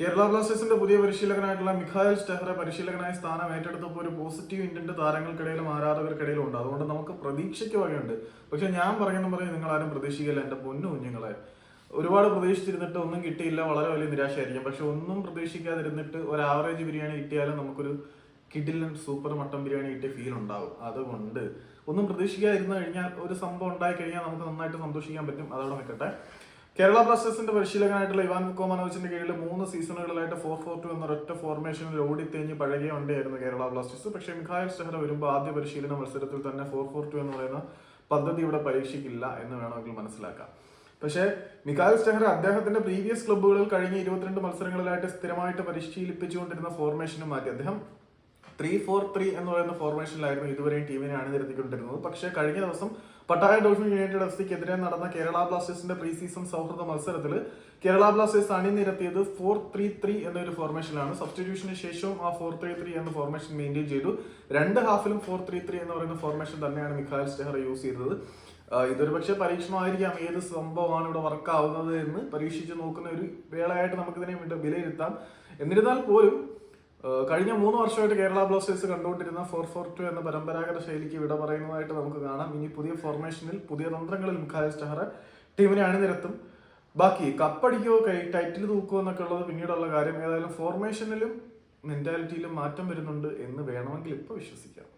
കേരള ബ്ലാസ്റ്റേഴ്സിന്റെ പുതിയ പരിശീലകനായിട്ടുള്ള മിഖായൽ സ്റ്റെഹറെ പരിശീലകനായ സ്ഥാനം ഏറ്റെടുത്തപ്പോൾ ഒരു പോസിറ്റീവ് ഇന്റന്റ് താരങ്ങൾക്കിടയിലും ആരാധകർക്കിടയിലും ഉണ്ട്. അതുകൊണ്ട് നമുക്ക് പ്രതീക്ഷയ്ക്ക് വകയുണ്ട്. പക്ഷെ ഞാൻ പറയുന്ന പറയും നിങ്ങൾ ആരും പ്രതീക്ഷിക്കില്ല. എന്റെ പൊന്നു കുഞ്ഞുങ്ങളെ. ഒരുപാട് പ്രതീക്ഷിച്ചിരുന്നിട്ട് ഒന്നും കിട്ടിയില്ല. വളരെ വലിയ നിരാശയായിരിക്കും. പക്ഷെ ഒന്നും പ്രതീക്ഷിക്കാതിരുന്നിട്ട് ഒരു ആവറേജ് ബിരിയാണി കിട്ടിയാലും നമുക്കൊരു കിഡിലൻ സൂപ്പർ മട്ടൻ ബിരിയാണി കിട്ടിയ ഫീൽ ഉണ്ടാവും. അതുകൊണ്ട് ഒന്നും പ്രതീക്ഷിക്കാതിരുന്നു കഴിഞ്ഞാൽ ഒരു സംഭവം ഉണ്ടായി കഴിഞ്ഞാൽ നമുക്ക് നന്നായിട്ട് സന്തോഷിക്കാൻ പറ്റും. അതോടെ നിൽക്കട്ടെ. കേരള ബ്ലാസ്റ്റേഴ്സിന്റെ പരിശീലകനായിട്ടുള്ള ഇവാൻ കോമാനോവിച്ചിന്റെ കീഴിൽ മൂന്ന് സീസണുകളിലായിട്ട് ഫോർ ഫോർ ടു എന്ന ഒറ്റ ഫോർമേഷനിൽ ഓടിത്തേഞ്ഞ് പഴകിയ വണ്ടിയായിരുന്നു കേരള ബ്ലാസ്റ്റേഴ്സ്. പക്ഷേ മിഖായൽ സ്റ്റെഹ്റ വരുമ്പോൾ ആദ്യ പരിശീലന മത്സരത്തിൽ തന്നെ ഫോർ ഫോർ ടു എന്ന് പറയുന്ന പദ്ധതി ഇവിടെ പരീക്ഷിക്കില്ല എന്ന് വേണമെങ്കിൽ മനസ്സിലാക്കാം പക്ഷേ മിഖായൽ സ്റ്റെഹർ അദ്ദേഹത്തിന്റെ പ്രീവിയസ് ക്ലബ്ബുകളിൽ കഴിഞ്ഞ ഇരുപത്തിരണ്ട് മത്സരങ്ങളിലായിട്ട് സ്ഥിരമായിട്ട് പരിശീലിപ്പിച്ചുകൊണ്ടിരുന്ന ഫോർമേഷനും മാറ്റി. അദ്ദേഹം ത്രീ ഫോർ ത്രീ എന്ന് പറയുന്ന ഫോർമേഷനിലായിരുന്നു ഇതുവരെയും ടീമിനെ അണിനിരത്തിക്കൊണ്ടിരുന്നത്. പക്ഷേ കഴിഞ്ഞ ദിവസം പട്ടായ ഡോൾഫിൻ യുണൈറ്റഡ് എഫ് സിക്കെതിരെ നടന്ന കേരള ബ്ലാസ്റ്റേഴ്സിന്റെ പ്രീ സീസൺ സൗഹൃദ മത്സരത്തിൽ കേരള ബ്ലാസ്റ്റേഴ്സ് അണിനിരത്തിയത് ഫോർ ത്രീ ത്രീ എന്നൊരു ഫോർമേഷനിലാണ് സബ്സ്റ്റിറ്റ്യൂഷന് ശേഷവും ആ ഫോർ ത്രീ ത്രീ എന്ന ഫോർമേഷൻ മെയിന്റെയിൻ ചെയ്തു. രണ്ട് ഹാഫിലും ഫോർ ത്രീ ത്രീ എന്ന് പറയുന്ന ഫോർമേഷൻ തന്നെയാണ് മിഖായൽ സ്റ്റെഹർ യൂസ് ചെയ്തത്. ഇതൊരു പക്ഷേ പരീക്ഷണമായിരിക്കാം. ഏത് സംഭവമാണ് ഇവിടെ വർക്കാവുന്നത് എന്ന് പരീക്ഷിച്ച് നോക്കുന്ന ഒരു വേളയായിട്ട് നമുക്കിതിനെ വില- വിലയിരുത്താം. എന്നിരുന്നാൽ പോലും കഴിഞ്ഞ മൂന്ന് വർഷമായിട്ട് കേരള ബ്ലാസ്റ്റേഴ്സ് കണ്ടുകൊണ്ടിരുന്ന ഫോർ ഫോർ ടു എന്ന പരമ്പരാഗത ശൈലിക്ക് വിട പറയുന്നതായിട്ട് നമുക്ക് കാണാം. ഇനി പുതിയ ഫോർമേഷനിൽ പുതിയ തന്ത്രങ്ങളിൽ മുഖാരി സ്റ്റഹറ ടീമിനെ അണിനിരത്തും. ബാക്കി കപ്പടിക്കോ കൈ ടൈറ്റിൽ തൂക്കുമോ എന്നൊക്കെ ഉള്ളത് പിന്നീടുള്ള കാര്യം. ഏതായാലും ഫോർമേഷനിലും മെന്റാലിറ്റിയിലും മാറ്റം വരുന്നുണ്ട് എന്ന് വേണമെങ്കിൽ ഇപ്പൊ വിശ്വസിക്കാം.